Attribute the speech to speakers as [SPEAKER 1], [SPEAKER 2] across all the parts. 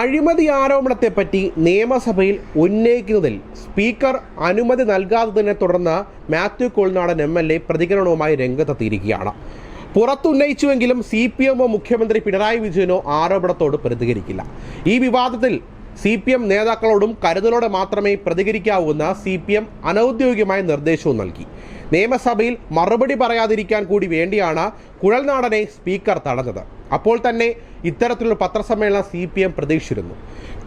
[SPEAKER 1] അഴിമതി ആരോപണത്തെപ്പറ്റി നിയമസഭയിൽ ഉന്നയിക്കുന്നതിൽ സ്പീക്കർ അനുമതി നൽകാത്തതിനെ തുടർന്ന് Mathew Kuzhalnadan M L A പ്രതികരണവുമായി രംഗത്തെത്തിയിരിക്കുകയാണ്. പുറത്തുന്നയിച്ചുവെങ്കിലും സി പി എമ്മോ മുഖ്യമന്ത്രി പിണറായി വിജയനോ ആരോപണത്തോട് പ്രതികരിക്കില്ല. ഈ വിവാദത്തിൽ സി പി എം നേതാക്കളോടും കരുതലോടെ മാത്രമേ പ്രതികരിക്കാവൂന്ന് സി പി എം അനൌദ്യോഗികമായ നിർദ്ദേശവും നൽകി. നിയമസഭയിൽ മറുപടി പറയാതിരിക്കാൻ കൂടി വേണ്ടിയാണ് കുഴൽനാടനെ സ്പീക്കർ തടഞ്ഞത്. അപ്പോൾ തന്നെ ഇത്തരത്തിലുള്ള പത്രസമ്മേളനം സി പി എം പ്രതീക്ഷിച്ചിരുന്നു.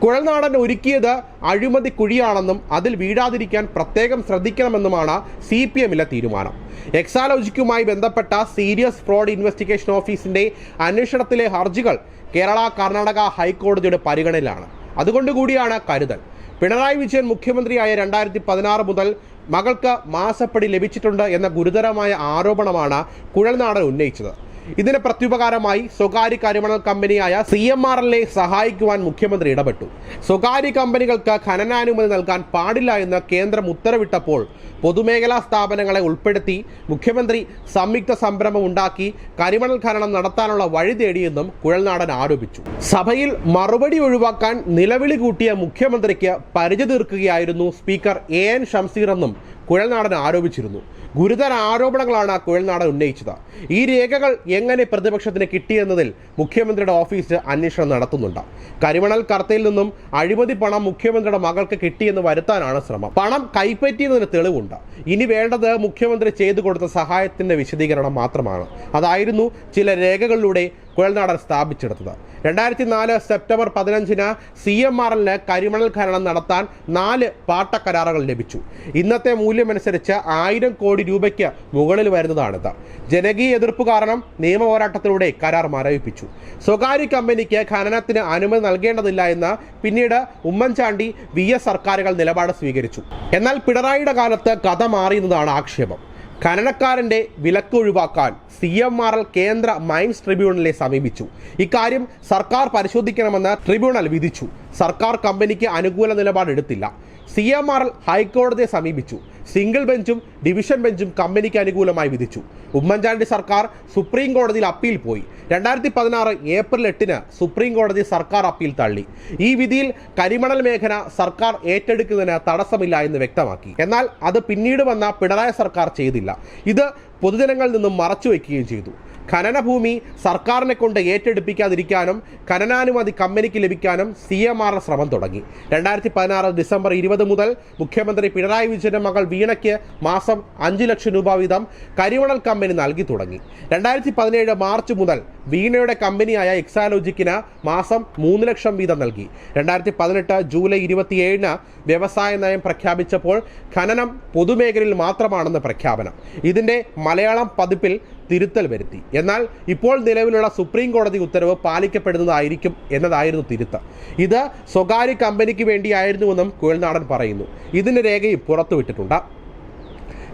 [SPEAKER 1] കുഴൽനാടൻ ഒരുക്കിയത് അഴിമതി കുഴിയാണെന്നും അതിൽ വീഴാതിരിക്കാൻ പ്രത്യേകം ശ്രദ്ധിക്കണമെന്നുമാണ് സി പി എമ്മിലെ തീരുമാനം. എക്സാലോജിക്കുമായി ബന്ധപ്പെട്ട സീരിയസ് ഫ്രോഡ് ഇൻവെസ്റ്റിഗേഷൻ ഓഫീസിന്റെ അന്വേഷണത്തിലെ ഹർജികൾ കേരള കർണാടക ഹൈക്കോടതിയുടെ പരിഗണനയിലാണ്. അതുകൊണ്ടുകൂടിയാണ് കരുതൽ. പിണറായി വിജയൻ മുഖ്യമന്ത്രിയായ രണ്ടായിരത്തി പതിനാറ് മുതൽ മകൾക്ക് മാസപ്പടി ലഭിച്ചിട്ടുണ്ട് എന്ന ഗുരുതരമായ ആരോപണമാണ് കുഴൽനാടൻ ഉന്നയിച്ചത്. ഇതിന് പ്രത്യുപകാരമായി സ്വകാര്യ കരിമണൽ കമ്പനിയായ സി എം ആർ എല്ലെ സഹായിക്കുവാൻ മുഖ്യമന്ത്രി ഇടപെട്ടു. സ്വകാര്യ കമ്പനികൾക്ക് ഖനനാനുമതി നൽകാൻ പാടില്ല എന്ന് കേന്ദ്രം ഉത്തരവിട്ടപ്പോൾ പൊതുമേഖലാ സ്ഥാപനങ്ങളെ ഉൾപ്പെടുത്തി മുഖ്യമന്ത്രി സംയുക്ത സംരംഭം ഉണ്ടാക്കി കരിമണൽ ഖനനം നടത്താനുള്ള വഴി തേടിയെന്നും കുഴൽനാടൻ ആരോപിച്ചു. സഭയിൽ മറുപടി ഒഴിവാക്കാൻ നിലവിളി കൂട്ടിയ മുഖ്യമന്ത്രിക്ക് പരിചയ തീർക്കുകയായിരുന്നു സ്പീക്കർ എ എൻ ഷംസീർ എന്നും കുഴൽനാടൻ ആരോപിച്ചിരുന്നു. ഗുരുതര ആരോപണങ്ങളാണ് ആ കുഴൽനാടൻ ഉന്നയിച്ചത്. ഈ രേഖകൾ എങ്ങനെ പ്രതിപക്ഷത്തിന് കിട്ടിയെന്നതിൽ മുഖ്യമന്ത്രിയുടെ ഓഫീസ് അന്വേഷണം നടത്തുന്നുണ്ട്. കരിമണൽ കർത്തയിൽ നിന്നും അഴിമതി പണം മുഖ്യമന്ത്രിയുടെ മകൾക്ക് കിട്ടിയെന്ന് വരുത്താനാണ് ശ്രമം. പണം കൈപ്പറ്റിയതിന് തെളിവുണ്ട്. ഇനി വേണ്ടത് മുഖ്യമന്ത്രി ചെയ്തു കൊടുത്ത സഹായത്തിന്റെ വിശദീകരണം മാത്രമാണ്. അതായിരുന്നു ചില രേഖകളിലൂടെ കുഴൽനാടൻ സ്ഥാപിച്ചെടുത്തത്. രണ്ടായിരത്തി നാല് സെപ്റ്റംബർ പതിനഞ്ചിന് സി എം ആർ എല്ലിന് കരിമണൽ ഖനനം നടത്താൻ നാല് പാട്ടക്കരാറുകൾ ലഭിച്ചു. ഇന്നത്തെ മൂല്യമനുസരിച്ച് ആയിരം കോടി രൂപയ്ക്ക് മുകളിൽ വരുന്നതാണിത്. ജനകീയ എതിർപ്പ് കാരണം നിയമ പോരാട്ടത്തിലൂടെ കരാർ മരവിപ്പിച്ചു. സ്വകാര്യ കമ്പനിക്ക് ഖനനത്തിന് അനുമതി നൽകേണ്ടതില്ല എന്ന് പിന്നീട് ഉമ്മൻചാണ്ടി വി എസ് സർക്കാരുകൾ നിലപാട് സ്വീകരിച്ചു. എന്നാൽ പിണറായിയുടെ കാലത്ത് കഥ മാറിയെന്നതാണ് ആക്ഷേപം. ഖനനക്കാരന്റെ വിലക്ക് ഒഴിവാക്കാൻ സി എം ആർ എൽ കേന്ദ്ര മൈൻസ് ട്രിബ്യൂണലിനെ സമീപിച്ചു. ഇക്കാര്യം സർക്കാർ പരിശോധിക്കണമെന്ന് ട്രിബ്യൂണൽ വിധിച്ചു. സർക്കാർ കമ്പനിക്ക് അനുകൂല നിലപാടെടുത്തില്ല. സി എം ആർ എൽ ഹൈക്കോടതിയെ സമീപിച്ചു. സിംഗിൾ ബെഞ്ചും ഡിവിഷൻ ബെഞ്ചും കമ്പനിക്ക് അനുകൂലമായി വിധിച്ചു. ഉമ്മൻചാണ്ടി സർക്കാർ സുപ്രീം കോടതിയിൽ അപ്പീൽ പോയി. രണ്ടായിരത്തി പതിനാറ് ഏപ്രിൽ എട്ടിന് സുപ്രീം കോടതി സർക്കാർ അപ്പീൽ തള്ളി. ഈ വിധിയിൽ കരിമണൽ മേഖല സർക്കാർ ഏറ്റെടുക്കുന്നതിന് തടസ്സമില്ല എന്ന് വ്യക്തമാക്കി. എന്നാൽ അത് പിന്നീട് വന്ന പിണറായി സർക്കാർ ചെയ്തില്ല. ഇത് പൊതുജനങ്ങളിൽ നിന്നും മറച്ചുവെക്കുകയും ചെയ്തു. ഖനനഭൂമി സർക്കാരിനെ കൊണ്ട് ഏറ്റെടുപ്പിക്കാതിരിക്കാനും ഖനനാനുമതി കമ്പനിക്ക് ലഭിക്കാനും സി എം ആർ ശ്രമം തുടങ്ങി. രണ്ടായിരത്തി പതിനാറ് ഡിസംബർ ഇരുപത് മുതൽ മുഖ്യമന്ത്രി പിണറായി വിജയന്റെ മകൾ വീണയ്ക്ക് മാസം അഞ്ച് ലക്ഷം രൂപ വീതം കരിവണൽ കമ്പനി നൽകി തുടങ്ങി. രണ്ടായിരത്തി പതിനേഴ് മാർച്ച് മുതൽ വീണയുടെ കമ്പനിയായ എക്സാലോജിക്കിന് മാസം മൂന്ന് ലക്ഷം വീതം നൽകി. രണ്ടായിരത്തി പതിനെട്ട് ജൂലൈ ഇരുപത്തിയേഴിന് വ്യവസായ നയം പ്രഖ്യാപിച്ചപ്പോൾ ഖനനം പൊതുമേഖലയിൽ മാത്രമാണെന്ന് പ്രഖ്യാപനം. ഇതിന്റെ മലയാളം പതിപ്പിൽ തിരുത്തൽ വരുത്തി. എന്നാൽ ഇപ്പോൾ നിലവിലുള്ള സുപ്രീം കോടതി ഉത്തരവ് പാലിക്കപ്പെടുന്നതായിരിക്കും എന്നതായിരുന്നു തിരുത്തൽ. ഇത് സ്വകാര്യ കമ്പനിക്ക് വേണ്ടിയായിരുന്നുവെന്നും കുഴൽനാടൻ പറയുന്നു. ഇതിന് രേഖയും പുറത്തുവിട്ടിട്ടുണ്ട്.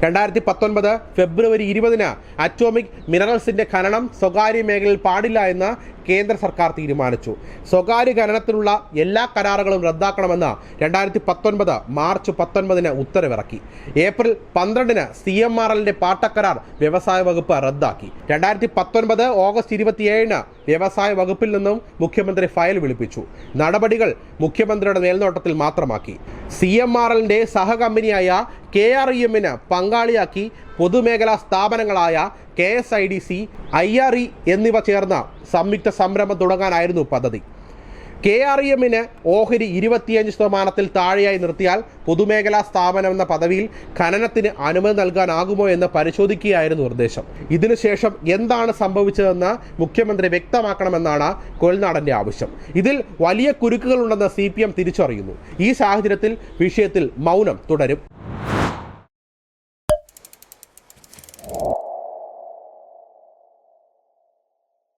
[SPEAKER 1] രണ്ടായിരത്തി പത്തൊൻപത് ഫെബ്രുവരി ഇരുപതിന് അറ്റോമിക് മിനറൽസിന്റെ ഖനനം സ്വകാര്യ മേഖലയിൽ പാടില്ല എന്ന് കേന്ദ്ര സർക്കാർ തീരുമാനിച്ചു. സ്വകാര്യ ഖനനത്തിനുള്ള എല്ലാ കരാറുകളും റദ്ദാക്കണമെന്ന് രണ്ടായിരത്തി പത്തൊൻപത് മാർച്ച് പത്തൊൻപതിന് ഉത്തരവിറക്കി. ഏപ്രിൽ പന്ത്രണ്ടിന് സി എം ആർ എല്ലിന്റെ പാട്ടക്കരാർ വ്യവസായ വകുപ്പ് റദ്ദാക്കി. രണ്ടായിരത്തി പത്തൊൻപത് ഓഗസ്റ്റ് ഇരുപത്തിയേഴിന് വ്യവസായ വകുപ്പിൽ നിന്നും മുഖ്യമന്ത്രി ഫയൽ വിളിപ്പിച്ചു. നടപടികൾ മുഖ്യമന്ത്രിയുടെ മേൽനോട്ടത്തിൽ മാത്രമാക്കി. സി എം ആർ എല്ലിന്റെ സഹകമ്പനിയായ കെ ആർ ഇ എമ്മിന് പങ്കാളിയാക്കി പൊതുമേഖലാ സ്ഥാപനങ്ങളായ K S I D C I R E എന്നിവ ചേർന്ന സംയുക്ത സംരംഭം തുടങ്ങാനായിരുന്നു പദ്ധതി. കെ ആർ ഇ എമ്മിന് ഓഹരി ഇരുപത്തിയഞ്ച് ശതമാനത്തിൽ താഴെയായി നിർത്തിയാൽ പൊതുമേഖലാ സ്ഥാപനം എന്ന പദവിയിൽ ഖനനത്തിന് അനുമതി നൽകാനാകുമോ എന്ന് പരിശോധിക്കുകയായിരുന്നു നിർദ്ദേശം. ഇതിനുശേഷം എന്താണ് സംഭവിച്ചതെന്ന് മുഖ്യമന്ത്രി വ്യക്തമാക്കണമെന്നാണ് കൊൽനാടന്റെ ആവശ്യം. ഇതിൽ വലിയ കുരുക്കുകളുണ്ടെന്ന് സി തിരിച്ചറിയുന്നു. ഈ സാഹചര്യത്തിൽ വിഷയത്തിൽ മൗനം തുടരും.